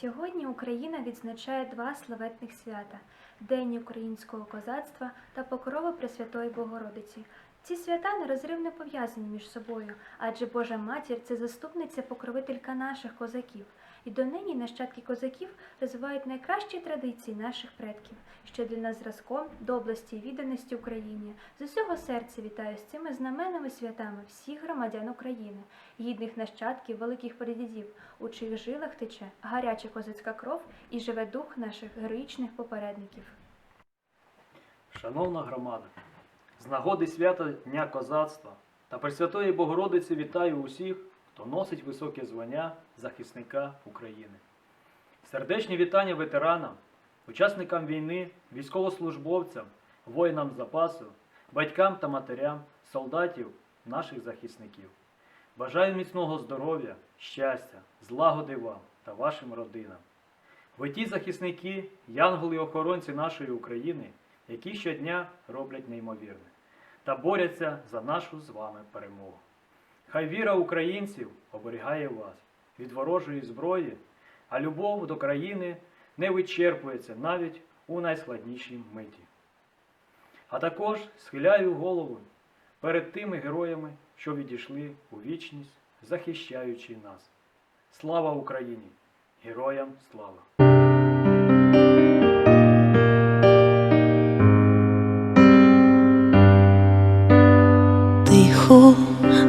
Сьогодні Україна відзначає два славетних свята День українського козацтва та Покрови Пресвятої Богородиці. Ці свята нерозривно пов'язані між собою, адже Божа матір це заступниця покровителька наших козаків. І донині нащадки козаків розвивають найкращі традиції наших предків, що для нас зразком доблесті і відданості Україні. З усього серця вітаю з цими знаменними святами всіх громадян України, гідних нащадків великих прадідів, у чиїх жилах тече гаряча козацька кров і живе дух наших героїчних попередників. Шановна громада, з нагоди свята Дня козацтва та Пресвятої Богородиці вітаю усіх, хто носить високе звання захисника України. Сердечні вітання ветеранам, учасникам війни, військовослужбовцям, воїнам запасу, батькам та матерям, солдатів, наших захисників. Бажаю міцного здоров'я, щастя, злагоди вам та вашим родинам. Ви ті захисники, янголи-охоронці нашої України, які щодня роблять неймовірне та борються за нашу з вами перемогу. Хай віра українців оберігає вас від ворожої зброї, а любов до країни не вичерпується навіть у найскладнішій миті. А також схиляю голову перед тими героями, що відійшли у вічність, захищаючи нас. Слава Україні! Героям слава!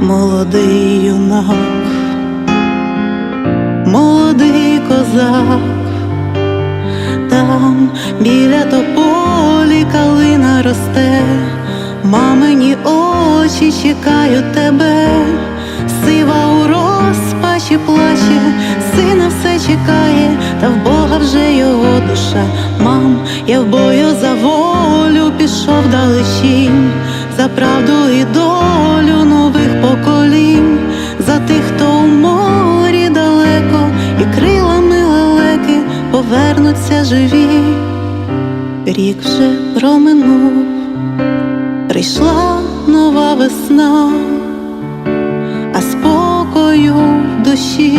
молодий юнак, молодий козак, там біля тополі калина росте, мамині очі чекають тебе, сива у розпачі плаче, сина все чекає, та в Бога вже його душа. Мам, я в бою за волю пішов далечінь, за правду і за тих, хто у морі далеко, і крилами лелеки повернуться живі. Рік вже проминув, прийшла нова весна, а спокою в душі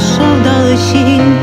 за волю пішов далечінь, за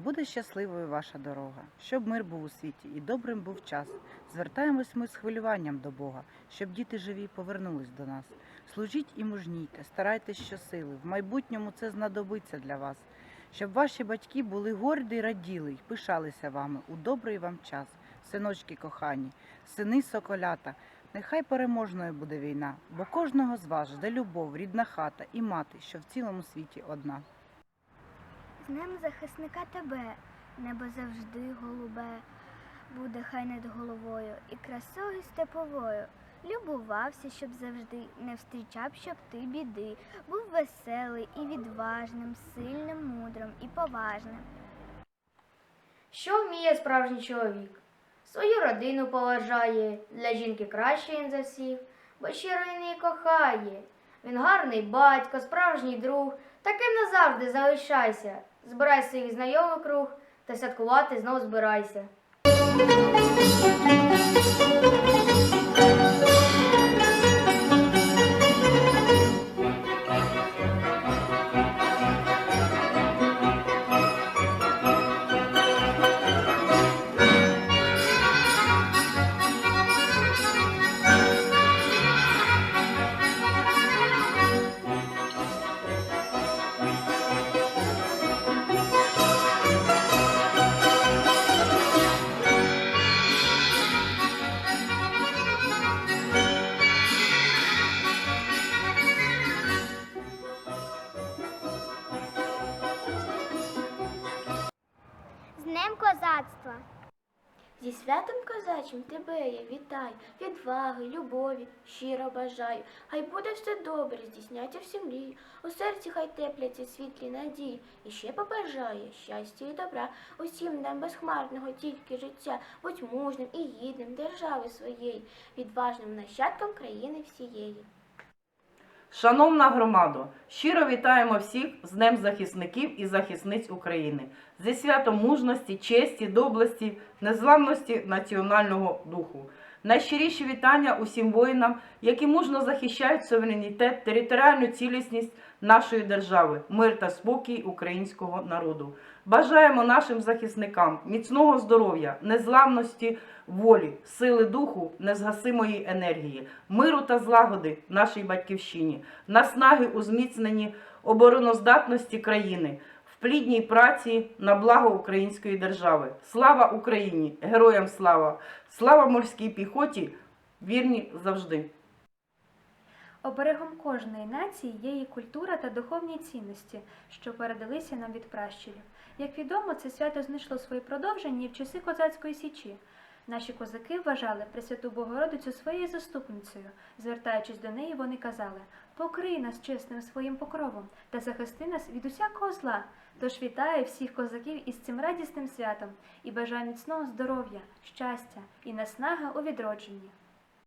буде щасливою ваша дорога, щоб мир був у світі і добрим був час. Звертаємось ми з хвилюванням до Бога, щоб діти живі повернулись до нас. Служіть і мужнійте, старайтесь щосили. В майбутньому це знадобиться для вас, щоб ваші батьки були горді раділи й пишалися вами у добрий вам час. синочки кохані, сини соколята. Нехай переможною буде війна, бо кожного з вас жде любов, рідна хата і мати, що в цілому світі одна. З ним захисника тебе, небо завжди голубе, буде хай над головою і красою степовою. Любувався, щоб завжди не встрічав, щоб ти біди. Був веселий і відважним, сильним, мудрим і поважним. Що вміє справжній чоловік? Свою родину поважає, для жінки краще він за всіх, бо щиро він її кохає. Він гарний батько, справжній друг, таким назавжди залишайся. Збирай своїх знайомих круг та святкувати знов збирайся. Святом козачим тебе я вітаю, відваги, любові, щиро бажаю. Хай буде все добре, здійсняться всі мрії, у серці хай тепляться світлі надії. І ще побажаю щастя і добра, усім нам безхмарного тільки життя, будь мужним і гідним держави своєї, відважним нащадком країни всієї. Шановна громадо, щиро вітаємо всіх з Днем захисників і захисниць України зі святом мужності, честі, доблесті, незламності національного духу. Найщиріші вітання усім воїнам, які мужно захищають суверенітет, територіальну цілісність нашої держави, мир та спокій українського народу. Бажаємо нашим захисникам міцного здоров'я, незламності волі, сили духу, незгасимої енергії, миру та злагоди нашій батьківщині, наснаги у зміцненні обороноздатності країни, плідній праці на благо української держави. Слава Україні! Героям слава! Слава морській піхоті! Вірні завжди! Оберегом кожної нації є її культура та духовні цінності, що передалися нам від пращурів. Як відомо, це свято знайшло своє продовження в часи козацької січі. Наші козаки вважали Пресвяту Богородицю своєю заступницею. Звертаючись до неї, вони казали: Покрий нас чесним своїм покровом та захисти нас від усякого зла. Тож вітаю всіх козаків із цим радісним святом і бажаю міцного здоров'я, щастя і наснаги у відродженні.